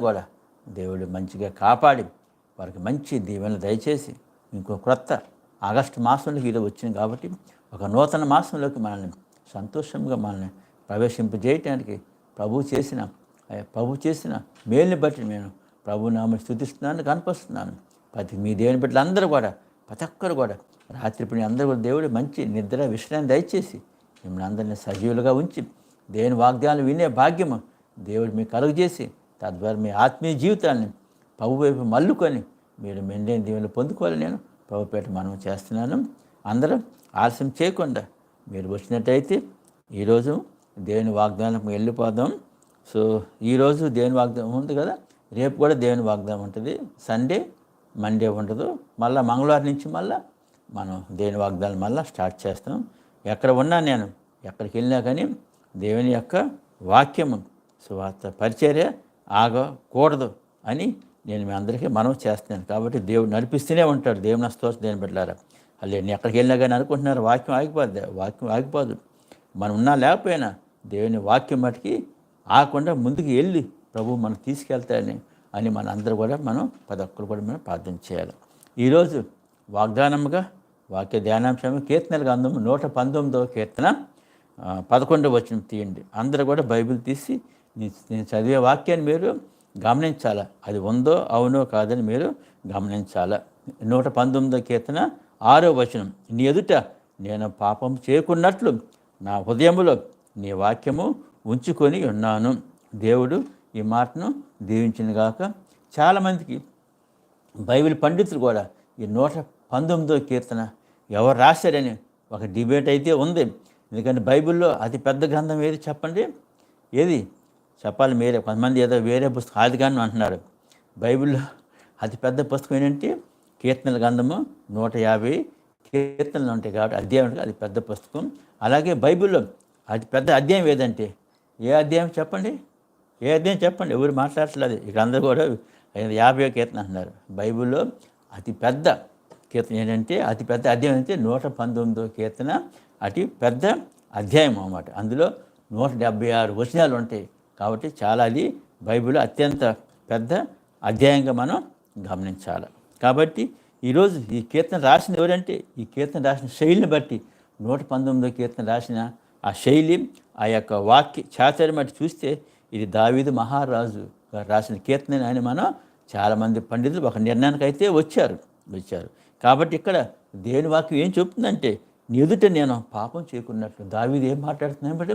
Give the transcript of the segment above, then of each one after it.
కూడా దేవుడు మంచిగా కాపాడి వారికి మంచి దీవెనలు దయచేసి ఇంకో క్రొత్త ఆగస్టు మాసంలోకి ఈరోజు వచ్చింది కాబట్టి ఒక నూతన మాసంలోకి మనల్ని సంతోషంగా మనల్ని ప్రవేశింపజేయటానికి ప్రభు చేసిన ప్రభు చేసిన మేలుని బట్టి నేను ప్రభు నామని స్థుతిస్తున్నాను కనిపిస్తున్నాను ప్రతి మీ దేవుని బిడ్డలందరూ కూడా ప్రతి ఒక్కరు కూడా రాత్రి అందరూ కూడా దేవుడు మంచి నిద్ర విశ్రాంతి దయచేసి మిమ్మల్ని అందరినీ సజీవులుగా ఉంచి దేవుని వాగ్దానాలు వినే భాగ్యము దేవుడు మీకు కలుగజేసి తద్వారా మీ ఆత్మీయ జీవితాన్ని ప్రభు వైపు మల్లుకొని మీరు మెండైన దీవెనలు పొందుకోవాలి నేను. ప్రభుపేట మనం చేస్తున్నాను. అందరం ఆలస్యం చేయకుండా మీరు వచ్చినట్టయితే ఈరోజు దేవుని వాగ్దానం వెళ్ళిపోదాం. సో ఈరోజు దేవుని వాగ్దానం ఉంది కదా? రేపు కూడా దేవుని వాగ్దానం ఉంటుంది. సండే మండే ఉండదు. మళ్ళీ మంగళవారం నుంచి మళ్ళీ మనం దేవుని వాగ్దానం మళ్ళీ స్టార్ట్ చేస్తాం. ఎక్కడ ఉన్నా నేను ఎక్కడికి వెళ్ళినా కానీ దేవుని యొక్క వాక్యము సువార్త పరిచర్య ఆగకూడదు అని నేను మీ అందరికీ మనం చేస్తున్నాను. కాబట్టి దేవుడు నడిపిస్తూనే ఉంటాడు. దేవుని స్తోత్రం దేని పెట్టారా అల్లే నేను ఎక్కడికి వెళ్ళినా కానీ అనుకుంటున్నారు వాక్యం ఆగిపోద్ది వాక్యం ఆగిపోదు. మనం ఉన్నా లేకపోయినా దేవుని వాక్యం మటుకి ఆగకుండా ముందుకు వెళ్ళి ప్రభు మనం తీసుకెళ్తాయని అని మన అందరూ కూడా మనం ప్రతి ఒక్కరు కూడా మనం ప్రార్థన చేయాలి. ఈరోజు వాగ్దానముగా వాక్య ధ్యానాంశం కీర్తనల అందము నూట పంతొమ్మిదవ కీర్తన పదకొండవ వచ్చిన తీయండి. అందరూ కూడా బైబిల్ తీసి నేను చదివే వాక్యాన్ని మీరు గమనించాలా? అది ఉందో అవునో కాదని మీరు గమనించాలా? నూట పంతొమ్మిదో కీర్తన ఆరో వచనం. నీ ఎదుట నేను పాపం చేయకున్నట్లు నా హృదయములో నీ వాక్యము ఉంచుకొని ఉన్నాను. దేవుడు ఈ మాటను దీవించినగాక చాలామందికి బైబిల్ పండితులు కూడా ఈ నూట పంతొమ్మిదో కీర్తన ఎవరు రాశారని ఒక డిబేట్ అయితే ఉంది. ఎందుకంటే బైబిల్లో అతి పెద్ద గ్రంథం ఏది చెప్పండి? ఏది? చెప్పాలి మీరే. కొంతమంది ఏదో వేరే పుస్తకం ఆది అంటున్నారు. బైబిల్లో అతి పెద్ద పుస్తకం ఏంటంటే కీర్తనల గ్రంథము నూట యాభై కీర్తనలు ఉంటాయి కాబట్టి అధ్యాయం అది పెద్ద పుస్తకం. అలాగే బైబిల్లో అతి పెద్ద అధ్యాయం ఏదంటే ఏ అధ్యాయం చెప్పండి? ఏ అధ్యాయం చెప్పండి? ఎవరు మాట్లాడట్లేదు. ఇక్కడ అందరూ కూడా యాభై కీర్తన అంటున్నారు. బైబిల్లో అతి పెద్ద కీర్తన ఏంటంటే అతి పెద్ద అధ్యాయం అంటే నూట పంతొమ్మిదో కీర్తన అతి పెద్ద అధ్యాయం అన్నమాట. అందులో నూట డెబ్బై ఆరు వచనాలు ఉంటాయి. కాబట్టి చాలా అది బైబిల్ అత్యంత పెద్ద అధ్యాయంగా మనం గమనించాలి. కాబట్టి ఈరోజు ఈ కీర్తన రాసిన ఎవరంటే ఈ కీర్తన రాసిన శైలిని బట్టి నూట పంతొమ్మిదో కీర్తన రాసిన ఆ శైలి ఆ యొక్క వాక్య చాతుర్యం బట్టి చూస్తే ఇది దావీదు మహారాజు గారు రాసిన కీర్తన అని మనం చాలామంది పండితులు ఒక నిర్ణయానికి అయితే వచ్చారు వచ్చారు. కాబట్టి ఇక్కడ దేవుని వాక్యం ఏం చెప్తుందంటే ఎదుట నేను పాపం చేయకున్నట్లు. దావీది ఏం మాట్లాడుతున్నాను బట్టి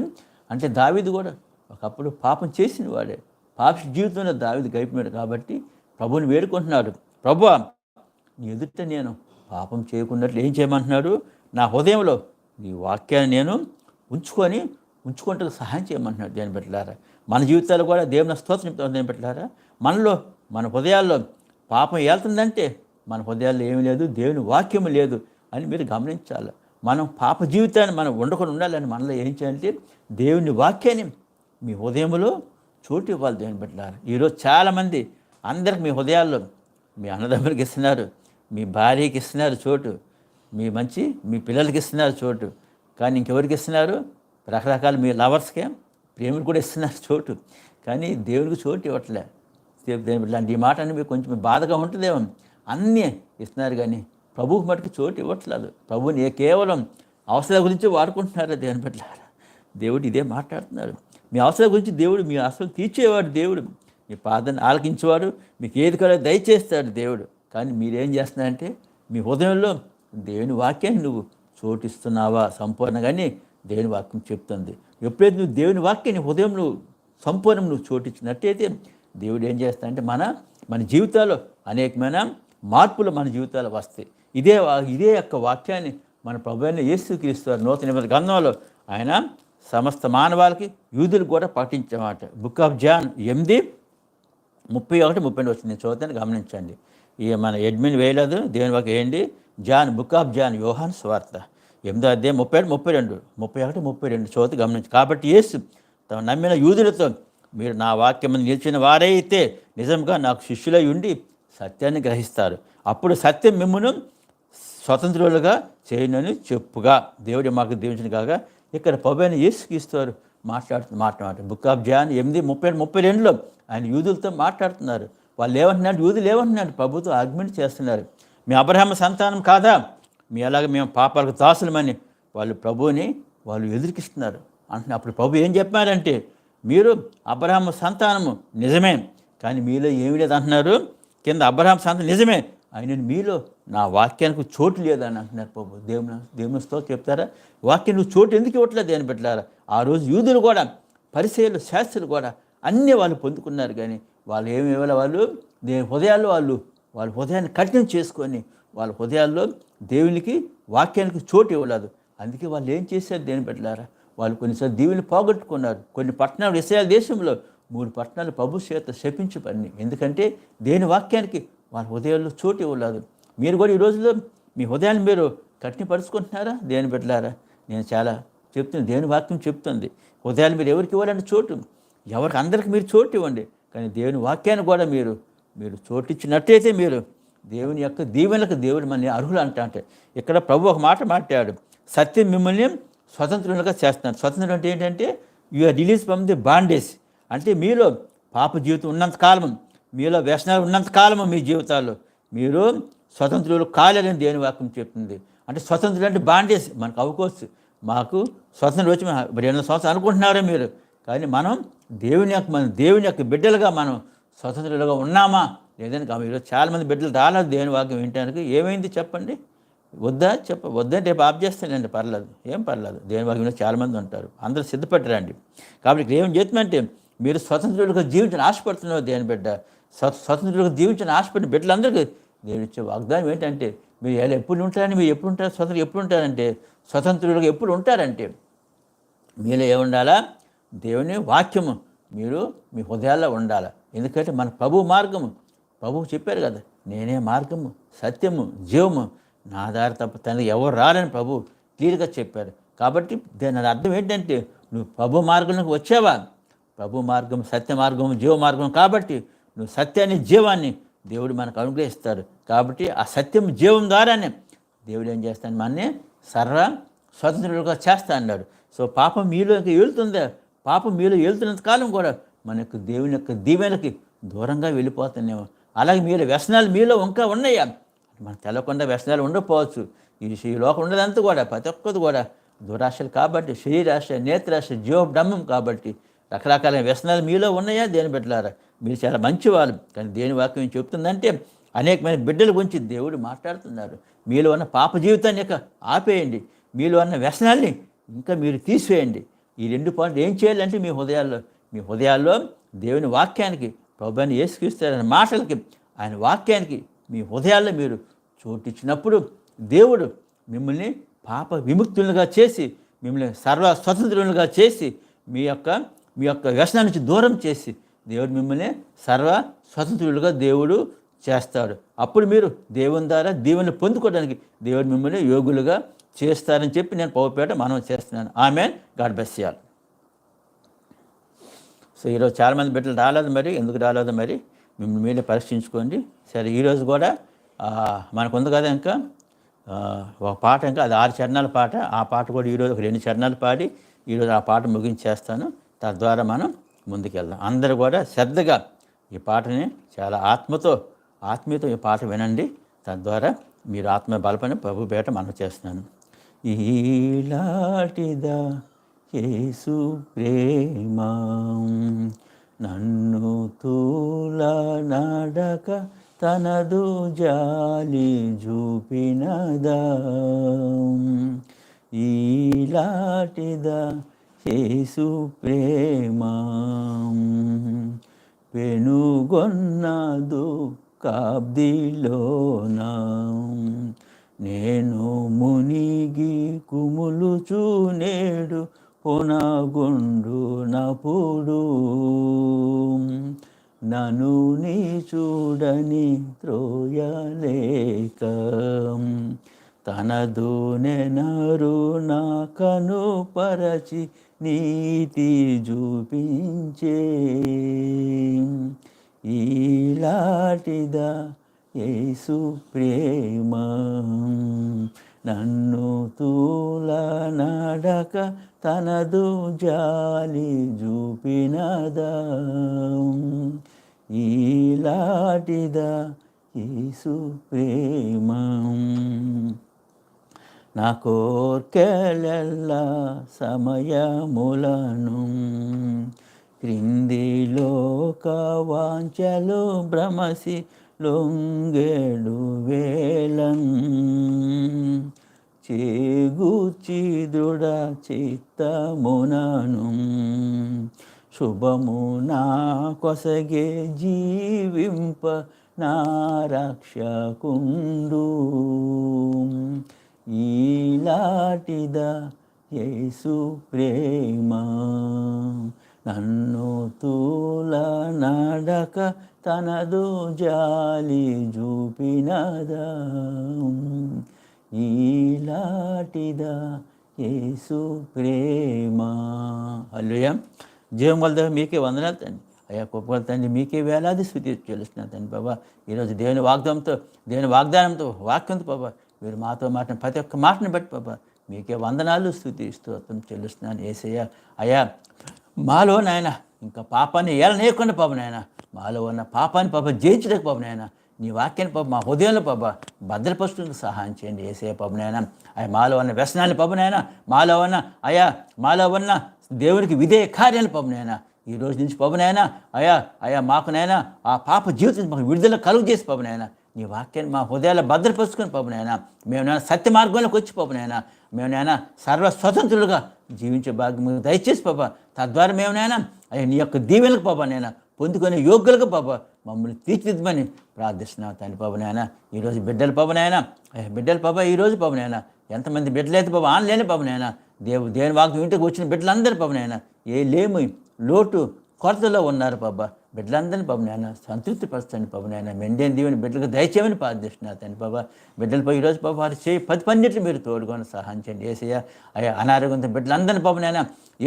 అంటే దావీది కూడా ఒకప్పుడు పాపం చేసిన వాడే. పాప జీవితంలో దావిది గడిపినాడు కాబట్టి ప్రభుని వేడుకుంటున్నాడు. ప్రభు నీ ఎదుట నేను పాపం చేయకున్నట్లు ఏం చేయమంటున్నాడు? నా హృదయంలో నీ వాక్యాన్ని నేను ఉంచుకొని ఉంచుకుంటూ సహాయం చేయమంటున్నాడు. దేని పెట్టలారా మన జీవితాలు కూడా దేవుని స్తోత్రం చెప్తాం దేని పెట్టలారా మనలో మన హృదయాల్లో పాపం వెళ్తుందంటే మన హృదయాల్లో ఏమీ లేదు దేవుని వాక్యం లేదు అని మీరు గమనించాలి. మనం పాప జీవితాన్ని మనం ఉండకుండా ఉండాలని మనలో ఏం చేయాలంటే దేవుని వాక్యాన్ని మీ హృదయంలో చోటు ఇవ్వాలి దేవుని బిడ్డలారు. ఈరోజు చాలామంది అందరికి మీ హృదయాల్లో మీ అన్నదమ్ములకి ఇస్తున్నారు మీ భార్యకి ఇస్తున్నారు చోటు మీ మంచి మీ పిల్లలకి ఇస్తున్నారు చోటు కానీ ఇంకెవరికి ఇస్తున్నారు? రకరకాల మీ లవర్స్కే ప్రేమిలు కూడా ఇస్తున్నారు చోటు కానీ దేవుడికి చోటు ఇవ్వట్లే. దేవుడు దేవుని ఇలాంటి ఈ మాట అని మీకు కొంచెం బాధగా ఉంటుందేమో అన్నీ ఇస్తున్నారు కానీ ప్రభువుకి మటుకు చోటు ఇవ్వట్లేదు. ప్రభుని కేవలం అవసరాల గురించి వాడుకుంటున్నారు దేవుని పట్ల దేవుడు ఇదే మాట్లాడుతున్నారు. మీ అవసరం గురించి దేవుడు మీ అవసరం తీర్చేవాడు దేవుడు. మీ పాదాన్ని ఆలకించేవాడు మీకు ఏది కూడా దయచేస్తాడు దేవుడు. కానీ మీరేం చేస్తున్నారంటే మీ హృదయంలో దేవుని వాక్యాన్ని నువ్వు చోటిస్తున్నావా సంపూర్ణంగానే దేవుని వాక్యం చెప్తుంది. ఎప్పుడైతే నువ్వు దేవుని వాక్యాన్ని హృదయం నువ్వు సంపూర్ణం నువ్వు చోటించినట్టయితే దేవుడు ఏం చేస్తాడంటే మన మన జీవితాల్లో అనేకమైన మార్పులు మన జీవితాలు వస్తాయి. ఇదే ఇదే యొక్క వాక్యాన్ని మన ప్రభు అయిన యేసుక్రీస్తు నూతన గ్రంథంలో ఆయన సమస్త మానవాళికి యూదులు కూడా పాటించమాట. బుక్ ఆఫ్ జాన్ ఎనిమిది ముప్పై ఒకటి ముప్పై రెండు వచ్చింది. చదువుతాను గమనించండి. ఈ మన ఎడ్మిన్ వేయలేదు దేవుని వాకి వేయండి John book of John Yohan స్వార్త ఎనిమిదో అధ్యాయం ముప్పై ఒకటి ముప్పై రెండు. ముప్పై ఒకటి ముప్పై రెండు. చదువుతూ గమనించి. కాబట్టి యేసు తమ నమ్మిన యూదులతో మీరు నా వాక్యం నిలిచిన వారైతే నిజంగా నాకు శిష్యులై ఉండి సత్యాన్ని గ్రహిస్తారు. అప్పుడు సత్యం మిమ్మను స్వతంత్రులుగా చేయనని చెప్పుగా. దేవుడి మాకు దీవించిన కాగా ఇక్కడ పబైన ఏసుకిస్తారు వారు మాట్లాడుతూ మాట్లాడు బుక్ ఆఫ్ జాన్ ఎనిమిది ముప్పై ముప్పై రెండులో ఆయన యూదులతో మాట్లాడుతున్నారు. వాళ్ళు ఏమంటున్నారు యూదులు ఏమంటున్నారు ప్రభుత్వం ఆర్గ్యుమెంట్ చేస్తున్నారు. మీ అబ్రహ్మ సంతానం కాదా? మీ అలాగే మేము పాపాలకు దాసులమని వాళ్ళు ప్రభువుని వాళ్ళు ఎదురికిస్తున్నారు. అంటున్నారు అప్పుడు ప్రభు ఏం చెప్పారంటే మీరు అబ్రహ్మ సంతానము నిజమే కానీ మీలో ఏమి లేదు అంటున్నారు కింద అబ్రహం సంతానం నిజమే ఆయన మీలో నా వాక్యానికి చోటు లేదని అంటున్నారు ప్రభు. దేవుని దేవుని స్తోత్రం చెప్తారా? వాక్యం నువ్వు చోటు ఎందుకు ఇవ్వట్లేదు అని పెట్టారా? ఆ రోజు యూదులు కూడా పరిచయలు శాస్త్రులు కూడా అన్నీ వాళ్ళు పొందుకున్నారు కానీ వాళ్ళు ఏమి ఇవ్వాలి. వాళ్ళు దేని హృదయాల్లో వాళ్ళు వాళ్ళ హృదయాన్ని కఠినం చేసుకొని వాళ్ళ హృదయాల్లో దేవునికి వాక్యానికి చోటు ఇవ్వలేదు. అందుకే వాళ్ళు ఏం చేశారు దేని పెట్టారా? వాళ్ళు కొన్నిసార్లు దీవుని పోగొట్టుకున్నారు. కొన్ని పట్టణాలు ఇస్రాయల్ దేశంలో మూడు పట్టణాలు ప్రభు చేత శపించి ఎందుకంటే దేని వాక్యానికి వాళ్ళ హృదయాల్లో చోటు ఇవ్వలేదు. మీరు కూడా ఈ రోజుల్లో మీ హృదయాన్ని మీరు కఠినపరుచుకుంటున్నారా? దేని పెట్టారా నేను చాలా చెప్తుంది దేని వాక్యం చెప్తుంది. హృదయాన్ని మీరు ఎవరికి ఇవ్వాలంటే చోటు. ఎవరికి అందరికి మీరు చోటు ఇవ్వండి. కానీ దేవుని వాక్యాన్ని కూడా మీరు మీరు చోటు ఇచ్చినట్టయితే మీరు దేవుని యొక్క దీవెనలకు దేవుడు మన అర్హులు అంట అంటే ఇక్కడ ప్రభు ఒక మాట మాట్లాడు సత్యం మిమ్మల్ని స్వతంత్రులుగా చేస్తున్నారు స్వతంత్రం అంటే ఏంటంటే you are release from the bondage అంటే మీలో పాప జీవితం ఉన్నంత కాలం మీలో వ్యసనాలు ఉన్నంత కాలము మీ జీవితాల్లో. మీరు స్వతంత్రులు కాలేదని దేని వాక్యం చెప్తుంది. అంటే స్వతంత్రులు అంటే బాండేజ్ మనకు అవ్వకోవచ్చు మాకు స్వతంత్రం వచ్చి రెండు సంవత్సరం అనుకుంటున్నారా మీరు? కానీ మనం దేవుని యొక్క మన దేవుని యొక్క బిడ్డలుగా మనం స్వతంత్రులుగా ఉన్నామా? లేదని కాదు. ఈరోజు చాలామంది బిడ్డలు రాలేదు దేవుని వాక్యం వింటానికి ఏమైంది చెప్పండి? వద్దా? చెప్ప వద్దంటే రేపు ఆఫ్ చేస్తానండి పర్లేదు. ఏం పర్లేదు. దేవుని వాక్యంలో చాలామంది ఉంటారు. అందరూ సిద్ధపట్టరండి కాబట్టి ఇక్కడ ఏం చేస్తుందంటే మీరు స్వతంత్రులుగా జీవించిన ఆశపడుతున్నారు దేని బిడ్డ. స్వ స్వతంత్రులుగా జీవించిన ఆశపడిన బిడ్డలందరికీ నేను ఇచ్చే వాగ్దానం ఏంటంటే మీరు ఎలా ఎప్పుడు ఉంటారని మీరు ఎప్పుడు ఉంటారు స్వతంత్రం ఎప్పుడు ఉంటారంటే స్వతంత్రులుగా ఎప్పుడు ఉంటారంటే మీలో ఏముండాలా? దేవుని వాక్యము మీరు మీ హృదయాల్లో ఉండాలి. ఎందుకంటే మన ప్రభు మార్గము. ప్రభువు చెప్పారు కదా నేనే మార్గము సత్యము జీవము. నా దారి తప్ప తన ఎవరు రారని ప్రభు క్లియర్గా చెప్పారు. కాబట్టి దాని అర్థం ఏంటంటే నువ్వు ప్రభు మార్గంలోకి వచ్చావా? ప్రభు మార్గం సత్య మార్గం జీవ మార్గం కాబట్టి నువ్వు సత్యాన్ని జీవాన్ని దేవుడు మనకు అనుగ్రహిస్తాడు కాబట్టి ఆ సత్యం జీవం ద్వారానే దేవుడు ఏం చేస్తాడు మనని సర్వ స్వతంత్రులుగా చేస్తా అన్నాడు. సో పాపం మీలోకి వెళ్తుందా పాపం మీలో వెళ్తున్నంత కాలం కూడా మన యొక్క దేవుని యొక్క దీవెనకి దూరంగా వెళ్ళిపోతున్నాము అలాగే మీరు వ్యసనాలు మీలో ఇంకా ఉన్నాయా? మనకు తెలవకుండా వ్యసనాలు ఉండకపోవచ్చు. ఈ ఈ లోకం ఉండదంతా కూడా ప్రతి ఒక్కది కూడా దురాశలు కాబట్టి శరీరాశ నేత్రాశ జీవబ్రహ్మం కాబట్టి రకరకాల వ్యసనాలు మీలో ఉన్నాయా? దేని పెట్టలారా మీరు చాలా మంచివాళ్ళు కానీ దేని వాక్యం ఏం చెప్తుందంటే అనేకమైన బిడ్డల గురించి దేవుడు మాట్లాడుతున్నారు. మీలో ఉన్న పాప జీవితాన్ని యొక్క ఆపేయండి. మీలో ఉన్న వ్యసనాల్ని ఇంకా మీరు తీసివేయండి. ఈ రెండు పాయింట్లు ఏం చేయాలంటే మీ హృదయాల్లో మీ హృదయాల్లో దేవుని వాక్యానికి ప్రభుని యేసుక్రీస్తారనే మాటలకి ఆయన వాక్యానికి మీ హృదయాల్లో మీరు చోటిచ్చినప్పుడు దేవుడు మిమ్మల్ని పాప విముక్తులుగా చేసి మిమ్మల్ని సర్వ స్వతంత్రులుగా చేసి మీ యొక్క మీ యొక్క వ్యసనం నుంచి దూరం చేసి దేవుడు మిమ్మల్ని సర్వ స్వతంత్రులుగా దేవుడు చేస్తాడు. అప్పుడు మీరు దేవుని ద్వారా దీవెని పొందుకోవడానికి దేవుడు మిమ్మల్ని యోగులుగా చేస్తారని చెప్పి నేను పౌపేట మనం చేస్తున్నాను. ఆమె గాడ్ బెస్ చేయాలి సో ఈరోజు చాలామంది బిడ్డలు రాలేదు మరి. ఎందుకు రాలేదు మరి? మిమ్మల్ని మీరే పరీక్షించుకోండి. సరే ఈరోజు కూడా మనకు ఉంది కదా ఇంకా ఒక పాట ఇంకా అది ఆరు చరణాల పాట. ఆ పాట కూడా ఈరోజు ఒక రెండు చరణాలు పాడి ఈరోజు ఆ పాట ముగించేస్తాను. తద్వారా మనం ముందుకెళ్దాం. అందరూ కూడా శ్రద్ధగా ఈ పాటని చాలా ఆత్మతో ఆత్మీయతో ఈ పాట వినండి. తద్వారా మీరు ఆత్మ బలపని ప్రభు బేట మనం చేస్తున్నాను. ఈలాటిదా యేసు ప్రేమ నన్ను తూల నడక తనదు జాలి చూపినదా ఈలాటిదా యేసు ప్రేమ. పెనుగొన్నదు కాబ్దిలోనా నేను మునిగి కుములు చూనేడు పొనగుండు నపుడు. నను నీ చూడని త్రోయలేక. తనదు నెనరు పరచి నీతి చూపించే. ఈలాటిదా యేసు ప్రేమ నన్ను తూల నడక తనదు జాలి చూపినదా ఈలాటిదా యేసు ప్రేమ నా కోర్కెలెల్లా సమయములను క్రింది లోక వాంచలు భ్రమసి లొంగెడు వేళం. చేగూర్చి దృఢ చిత్తమునను శుభము నా కొసగే జీవింప నా రక్షకుండు. ఈలాటిదా యేసు ప్రేమ నన్ను తూల నడక తనదు జాలి చూపినదా ఈలాటిదా యేసు ప్రేమ. అల్లుయ జీవం వల్ల మీకే వందనాలు తండ్రి. అయ్యా గొప్ప తండ్రి మీకే వేలాది స్థుతి చెల్లిస్తున్నాను తండ్రి బాబా ఈరోజు దేవుని వాగ్దానంతో దేవుని వాగ్దానంతో వాక్యంతో బాబా మీరు మాతో మాట్లాడిన ప్రతి ఒక్క మాటను బట్టి బాబా మీకే వందనాలు స్థుతి స్తోత్రం చెల్లిస్తున్నాను. ఏసయ్య అయ్యా మాలో నాయన ఇంకా పాపాన్ని ఏలనేయకుండా పాప నాయన మాలో ఉన్న పాపాన్ని పాప జయించడానికి పాప నాయన నీ వాక్యాన్ని పాప మా హృదయంలో పాప భద్రపరుచుకు సహాయం చేయండి. ఏసే పాప నాయన అయ్యా మాలో ఉన్న వ్యసనాన్ని పాప నాయన మాలో ఉన్న అయా మాలో ఉన్న దేవునికి విధేయ కార్యాలు పాప ఈ రోజు నుంచి పవనైనా అయా అయా మాకునైనా ఆ పాప జీవితం మాకు విడుదల కలుగు చేసి పవనైనా నీ వాక్యాన్ని మా హృదయాల్లో భద్రపరుచుకొని పోపునైనా మేము నాయన సత్య మార్గంలోకి వచ్చి పోపునాయన మేము నాయన సర్వ స్వతంత్రులుగా జీవించే భాగ్యం దయచేసి పాప తద్వారా మేమునైనా అయ్యా నీ యొక్క దీవెనకు పాప నైనా పొందుకునే యోగ్యులకు పాప మమ్మల్ని తీర్చిదిద్దమని ప్రార్థిస్తున్నావు తండ్రి పాపనైనా ఈరోజు బిడ్డల పాపనైనా అయ్యా బిడ్డల పాప ఈరోజు పాపనైనా ఎంతమంది బిడ్డలైతే పాప ఆన్లైన్ పాపనైనా దేవు దేవుని వాక్యం ఇంటికి వచ్చిన బిడ్డలందరూ పాపనైనా ఏ లేము లోటు కొరతలో ఉన్నారు పాప బిడ్డలందరినీ బాబు నాయన సంతృప్తి పరచండి బాబు నాయన. మెండేని దీవెని బిడ్డలకు దయచేయమని ప్రార్థిస్తున్నారు తండ్రి బాబా బిడ్డలపై ఈరోజు బాబు వారు చేయి పది పన్నెట్లు మీరు తోడుకొని సహాయం చేయండి. ఏసయ్య అయ్యా అనారోగ్యంతో బిడ్డలందరినీ బాబు నాయన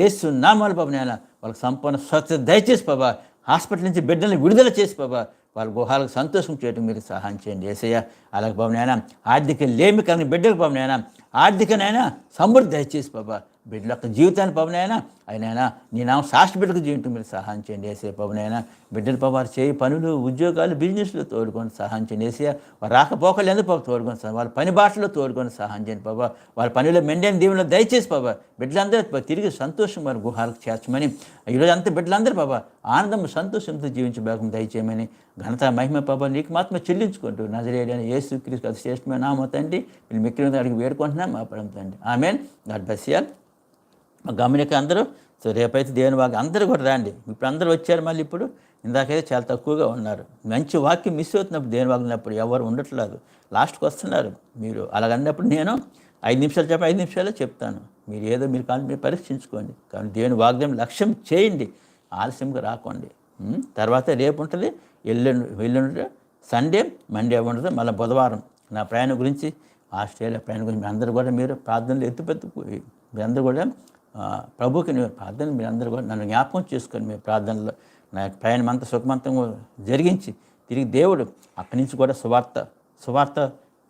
ఏసు నామాలు బాబు నాయన వాళ్ళకి సంపూర్ణ స్వచ్ఛత దయచేసి బాబా హాస్పిటల్ నుంచి బిడ్డల్ని విడుదల చేసి బాబా వాళ్ళ గుహాలకు సంతోషం చేయడం మీరు సహాయం చేయండి. ఏసయ్య అలాగే బాబు నాయన ఆర్థిక లేమి కలిగిన బిడ్డలకు బాబు నాయన ఆర్థికనైనా సమృద్ధి దయచేసి బాబా బిడ్డల యొక్క జీవితాన్ని పవనైనా అయినైనా నీ నామ సాక్షి బిడ్డకు జీవితం మీరు సహాయం చేయండి వేసే పవనైనా బిడ్డల పవారు చేయి పనులు ఉద్యోగాలు బిజినెస్లో తోడుకొని సహాయం చేయండి వేసే వారు రాకపోకలు ఎందుకు పాప తోడుకొని వాళ్ళ పని భాషలో తోడుకొని సహాయం చేయండి బాబా వాళ్ళ పనిలో మెండైన దీవెనలో దయచేసి బాబా బిడ్డలందరూ తిరిగి సంతోషం వారి గుహాలకు చేర్చమని. ఈరోజు అంతా బిడ్డలందరూ బాబా ఆనందం సంతోషంతో జీవించబేగం దయచేయమని. ఘనత మహిమ పాప నీకు మాత్రం చెల్లించుకుంటూ నజరేడని యేసు క్రీస్తు అతి శ్రేష్టమైన నామ తండ్రి. మీరు మిక్కిలి అడిగి వేడుకుంటున్నాం మా పరం తండ్రి. ఆమెన్. గాడ్ బస్యాల్ గమనిక అందరూ సో రేపైతే దేవుని వాక్యం అందరూ కూడా రండి. ఇప్పుడు అందరూ వచ్చారు మళ్ళీ ఇప్పుడు ఇందాకైతే చాలా తక్కువగా ఉన్నారు. మంచి వాక్యం మిస్ అవుతున్నప్పుడు దేవుని వాగినప్పుడు ఎవరు ఉండట్లేదు. లాస్ట్కి వస్తున్నారు. మీరు అలాగన్నప్పుడు నేను ఐదు నిమిషాలు చెప్పి ఐదు నిమిషాలే చెప్తాను. మీరు ఏదో మీరు కానీ మీరు పరీక్షించుకోండి. కానీ దేవుని వాగ్దానం లక్ష్యం చేయండి. ఆలస్యంగా రాకండి. తర్వాత రేపు ఉంటుంది ఎల్లుండి ఎల్లుండి సండే మండే ఉంటుంది మళ్ళీ బుధవారం. నా ప్రయాణం గురించి ఆస్ట్రేలియా ప్రయాణం గురించి మీ అందరూ కూడా మీరు ప్రార్థనలు ఎత్తుపెత్తు మీరందరూ కూడా ప్రభుకి నేను ప్రార్థన మీరందరూ కూడా నన్ను జ్ఞాపకం చేసుకొని మీ ప్రార్థనలో నా యొక్క ప్రయాణం అంతా సుఖమంతంగా జరిగించి తిరిగి దేవుడు అక్కడి నుంచి కూడా సువార్త సువార్త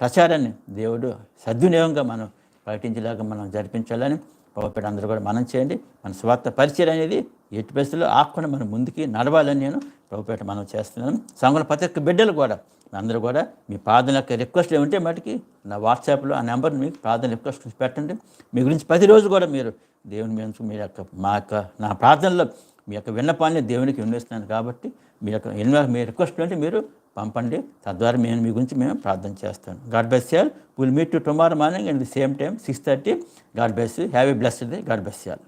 ప్రచారాన్ని దేవుడు సద్వినియోగంగా మనం ప్రకటించేలాగా మనం జరిపించాలని ప్రభుపేట అందరూ కూడా మనం చేయండి. మన స్వార్థ పరిచయం అనేది ఎట్టి పరిస్థితుల్లో ఆకుండా మనం ముందుకి నడవాలని నేను ప్రభుపేట మనం చేస్తున్నాను. సంఘం ప్రతి ఒక్క బిడ్డలు కూడా అందరూ కూడా మీ ప్రార్థన యొక్క రిక్వెస్ట్ ఏమంటే మటుకి నా వాట్సాప్లో ఆ నెంబర్ మీకు ప్రార్థన రిక్వెస్ట్ పెట్టండి. మీ గురించి ప్రతిరోజు కూడా మీరు దేవుని మీద మీ యొక్క మా యొక్క నా ప్రార్థనలో మీ యొక్క విన్నపాన్ని దేవునికి వినిపిస్తున్నాను కాబట్టి మీ యొక్క ఎన్నో మీ రిక్వెస్ట్ అంటే మీరు పంపండి. తద్వారా మేము మీ గురించి మేము ప్రార్థన చేస్తాను God bless y'all will meet to tomorrow morning and the same time six thirty God bless have a blessed day God bless y'all